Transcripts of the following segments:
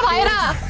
说了。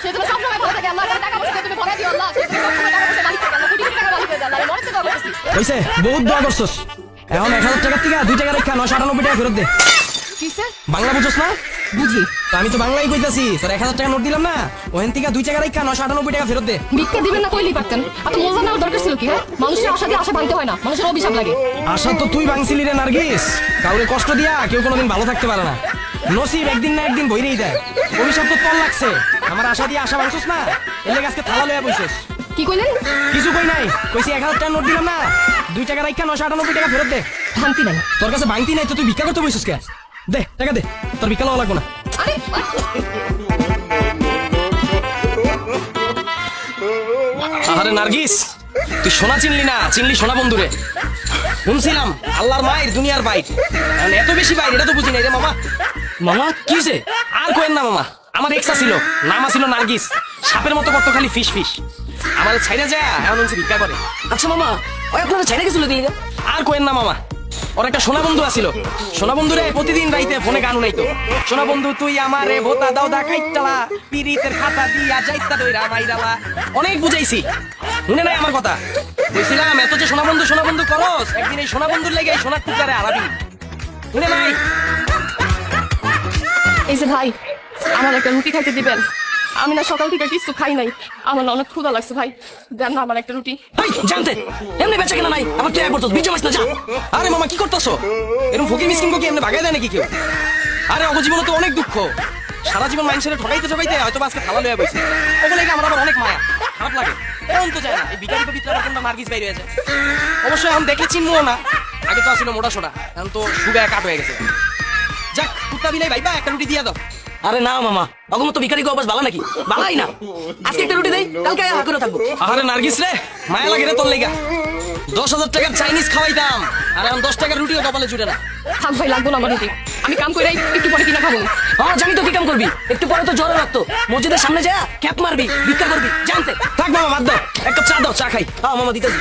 সে তুমি সবসময় ভালো থাকে আল্লাহ তার টাকা পয়সা দিয়ে তুমি ভরে দিও আল্লাহ সে তুমি সবসময় টাকা পয়সা মালিক থাকে আল্লাহ কোটি কোটি টাকা মালিক হয়ে যায় আল্লাহ আমি মনে দোয়া করতেছি হইছে বহুত দোয়া করছস। এখন এক হাজার টাকার থেকে দুই টাকা রেখা নশো আটানব্বই টাকা ফেরত দে। বাংলা বুঝছস না? বুঝি। তো আমি তো বাংলাই কইতাছি তোর এক হাজার টাকা নোট দিলাম না? ওখান থেকে দুই টাকা রেখা নশো আটানব্বই টাকা ফেরত দে। ভিক্ষা দিবেন না কইলেই পারতেন। এত মজা নেওয়ার দরকার ছিল কি হ্যাঁ? মানুষের আশা দিয়ে আশা ভাঙতে হয় না মানুষের অভিশাপ লাগে। আশা তো তুই ভাঙছিলি রে নার্গিস। কাউরে কষ্ট দিয়া কেউ কোনোদিন ভালো থাকতে পারে না। নসিব একদিন না একদিন বইরেই দেয়। অভিশাপ তো তোর লাগছে। আমার আশা দিয়ে আশা ভাঙছস না? এর লেগে আজকে থালা লইয়া বইছস। কি কইলেন? কিছু কই নাই। কইছি এক হাজার টাকা নোট দিলাম না। দুই টাকা রাখা নশো আটানব্বই টাকা ফেরত দে। ভাঙতি নাই। তোর কাছে ভাঙতি নাই তো তুই ভিক্ষা করতে বইছিস কে? দে টাকা দে। তোর ভিক্ষা লওয়া লাগবো না। আরে নার্গিস তুই সোনা চিনলি না? চিনলি সোনা বন্ধুরে। শুনছিলাম আল্লাহর মায়ের দুনিয়ার এখন এত বেশি বাইর এটা তো বুঝি নাই রে মামা। মামা, কি হইছে? আর কোয়েন না মামা, আমার এক্সা ছিল নামা ছিল নার্গিস, সাপের মতো কত খালি ফিস ফিস। আমার ছাইরা যায় এমন হচ্ছে ভিক্ষা করে। আচ্ছা মামা, ওই আপনারা ছাইনা গেছিল দিয়ে আর কোয়েন না মামা, ওর একটা সোনা বন্ধু আছিল। সোনা বন্ধু রে প্রতিদিন রাইতে ফোনে গান উনাইতো। সোনা বন্ধু তুই আমারে ভোতা দাও দা কাইটালা পিরিতের খাতা দিয়া যাইতা দইরা মাইরালা। অনেক বুঝাইছি। শুনে নাই আমার কথা? কইছিলাম এত যে সোনা বন্ধু সোনা বন্ধু করস, একদিন এই সোনা বন্ধুর লেগে এই সোনার টুকরারে শুনে নাই? এই যে ভাই, আমার একটা রুটি খাইতে দিবেন। আমি না সকাল থেকে কিছু খাই নাই। আমার অনেক ক্ষুধা লাগছে ভাই। দেন না আমার একটা রুটি। জানতে। এমনি বেচা কেনা নাই। আবার তুই এক করতো বিজয় মাস না, যা। আরে মামা, কি করতেছো? এরকম ফকির মিসকিন কি এমনি ভাগাই দেয় নাকি কেউ? আরে অগ জীবনে তো অনেক দুঃখ। সারা জীবন মানুষের ঠকাইতে ঠকাইতে হয়তো আজকে থালা লইয়া বইছে। ওগুলো আমার আবার অনেক মায়া। খারাপ লাগে। এমন তো যায় না। এই বিকারি পবিত্র আবার কোনটা নার্গিস বাইরে হয়েছে অবশ্যই এখন দেখলে চিনবো না। আগে তো আসলে মোটা সোটা এখন তো সুগায় কাট হয়ে গেছে। কুত্তা বিলাই ভাইবা একটা রুটি দিয়া দাও। আরে না মামা অগম তো ভিখারি গো অভ্যাস ভালো নাকি? ভালাই না। আজকে একটা রুটি দেই কালকে হাত করে থাকব। আরে নার্গিস রে মায়া লাগে রে তোর লেগা। দশ হাজার টাকার চাইনিজ খাওয়াইতাম আর এখন দশ টাকার রুটিও কপালে জুটে না। থাক ভাই লাগবো না আমার রুটি। আমি কাম করে একটু পরে কিনা খাব। হ্যাঁ জানি তো কি কাম করবি। একটু পরে তো জ্বরে রাখতো মসজিদের সামনে যা ক্যাপ মারবি ভিক্ষা করবি জানতে। থাক মামা বাদ দাও। এক কাপ চা দাও চা খাই। হ্যাঁ মামা দিতেছি।